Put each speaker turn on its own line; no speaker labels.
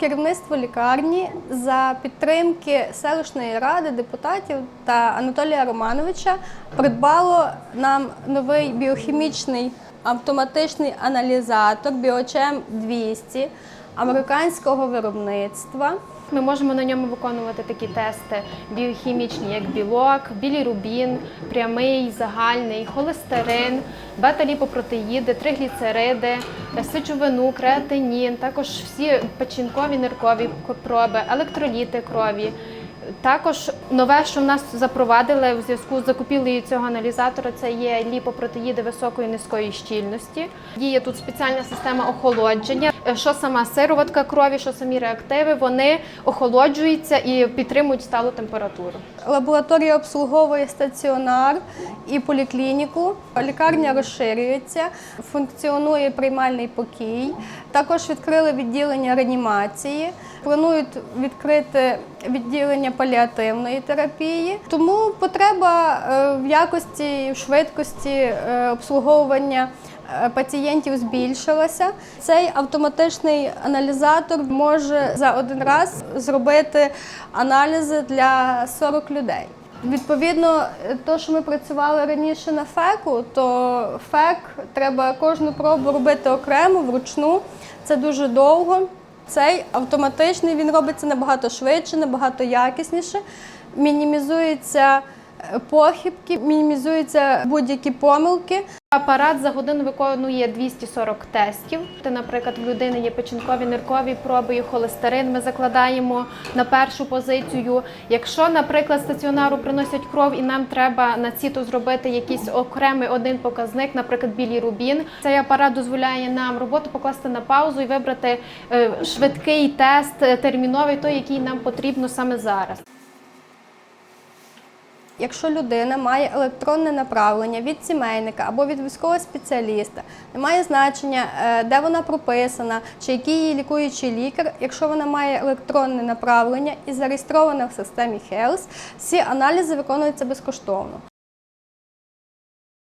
керівництво лікарні за підтримки селищної ради, депутатів та Анатолія Романовича придбало нам новий біохімічний автоматичний аналізатор Біочем 200 американського виробництва.
Ми можемо на ньому виконувати такі тести біохімічні, як білок, білірубін, прямий, загальний, холестерин, бета-ліпопротеїди, тригліцериди, сечовину, креатинін, також всі печінкові ниркові проби, електроліти крові. Також нове, що в нас запровадили в зв'язку з закупівлею цього аналізатора, це є ліпопротеїди високої низької щільності. Діє тут спеціальна система охолодження. Е, Що сама сироватка крові, що самі реактиви, вони охолоджуються і підтримують сталу температуру.
Лабораторія обслуговує стаціонар і поліклініку. Лікарня розширюється, функціонує приймальний покій. Також відкрили відділення реанімації. Планують відкрити відділення паліативної терапії. Тому потреба е, в якості в швидкості е, обслуговування е, пацієнтів збільшилася. Цей автоматичний аналізатор може за один раз зробити аналізи для 40 людей. Відповідно, то, що ми працювали раніше на ФЕКу, то ФЕК треба кожну пробу робити окремо, вручну. Це дуже довго. Цей автоматичний він робиться набагато швидше, набагато якісніше. Мінімізуються е, похибки, мінімізуються будь-які помилки.
Апарат за годину виконує 240 тестів. Ти, наприклад, в людини є печінкові ниркові проби, і холестерин. Ми закладаємо на першу позицію. Якщо, наприклад, стаціонару приносять кров і нам треба на ціто зробити якийсь окремий один показник, наприклад, білірубін, цей апарат дозволяє нам роботу покласти на паузу і вибрати е, швидкий тест, е, терміновий, той, який нам потрібно саме зараз.
Якщо людина має електронне направлення від сімейника або від військового спеціаліста, не має значення, е, де вона прописана, чи який її лікуючий лікар. Якщо вона має електронне направлення і зареєстрована в системі HELS, всі аналізи виконуються безкоштовно.